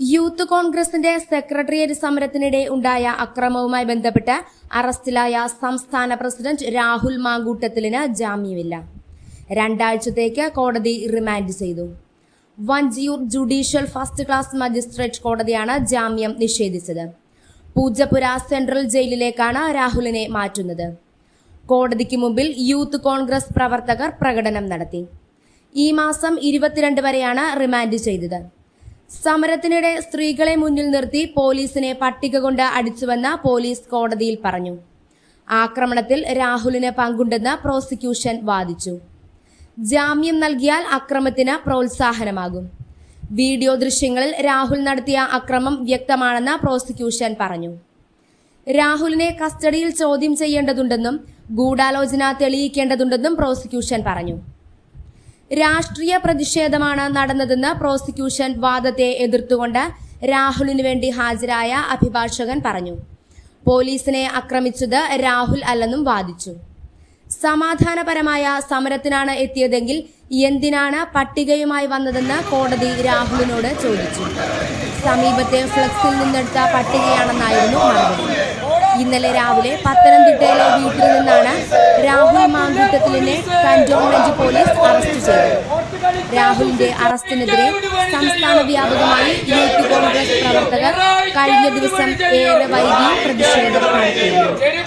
Youth കോൺഗ്രസിന്റെ secretariat സമരത്തിനിടെ ഉണ്ടായ അക്രമവുമായി ബന്ധപ്പെട്ട് അറസ്റ്റിലായ സംസ്ഥാന പ്രസിഡന്റ് രാഹുൽ മാങ്കൂട്ടത്തിലിന് ജാമ്യമില്ല. രണ്ടാഴ്ചത്തേക്ക് കോടതി റിമാൻഡ് ചെയ്തു. Vanchiyoor judicial first class magistrate കോടതിയാണ് ജാമ്യം നിഷേധിച്ചത്. പൂജപ്പുര സെൻട്രൽ ജയിലിലേക്കാണ് രാഹുലിനെ മാറ്റുന്നത്. കോടതിക്ക് മുമ്പിൽ യൂത്ത് കോൺഗ്രസ് പ്രവർത്തകർ പ്രകടനം നടത്തി. ഈ മാസം ഇരുപത്തിരണ്ട് വരെയാണ് റിമാൻഡ് ചെയ്തത്. സമരത്തിനിടെ സ്ത്രീകളെ മുന്നിൽ നിർത്തി പോലീസിനെ പട്ടിക കൊണ്ട് അടിച്ചുവെന്ന് പോലീസ് കോടതിയിൽ പറഞ്ഞു. ആക്രമണത്തിൽ രാഹുലിന് പങ്കുണ്ടെന്ന് പ്രോസിക്യൂഷൻ വാദിച്ചു. ജാമ്യം നൽകിയാൽ അക്രമത്തിന് പ്രോത്സാഹനമാകും. വീഡിയോ ദൃശ്യങ്ങളിൽ രാഹുൽ നടത്തിയ അക്രമം വ്യക്തമാണെന്ന് പ്രോസിക്യൂഷൻ പറഞ്ഞു. രാഹുലിനെ കസ്റ്റഡിയിൽ ചോദ്യം ചെയ്യേണ്ടതുണ്ടെന്നും ഗൂഢാലോചന തെളിയിക്കേണ്ടതുണ്ടെന്നും പ്രോസിക്യൂഷൻ പറഞ്ഞു. രാഷ്ട്രീയ പ്രതിഷേധമാണ് നടന്നതെന്ന് പ്രോസിക്യൂഷൻ വാദത്തെ എതിർത്തുകൊണ്ട് രാഹുലിനു വേണ്ടി ഹാജരായ അഭിഭാഷകൻ പറഞ്ഞു. പോലീസിനെ ആക്രമിച്ചത് രാഹുൽ അല്ലെന്നും വാദിച്ചു. സമാധാനപരമായ സമരത്തിനാണ് എത്തിയതെങ്കിൽ എന്തിനാണ് പട്ടികയുമായി വന്നതെന്ന് കോടതി രാഹുലിനോട് ചോദിച്ചു. സമീപത്തെ ഫ്ലക്സിൽ നിന്നെടുത്ത പട്ടികയാണെന്നായിരുന്നു മറുപടി. ഇന്നലെ രാവിലെ പത്തനംതിട്ടയിലെ വീട്ടിൽ മാങ്കൂട്ടത്തിലിനെ കന്റോൺമെന്റ് പോലീസ് അറസ്റ്റ് ചെയ്തു. രാഹുലിന്റെ അറസ്റ്റിനെതിരെ സംസ്ഥാന വ്യാപകമായി യൂത്ത് കോൺഗ്രസ് പ്രവർത്തകർ കഴിഞ്ഞ ദിവസം ഏറെ വൈകി പ്രതിഷേധം നടത്തിയിരുന്നു.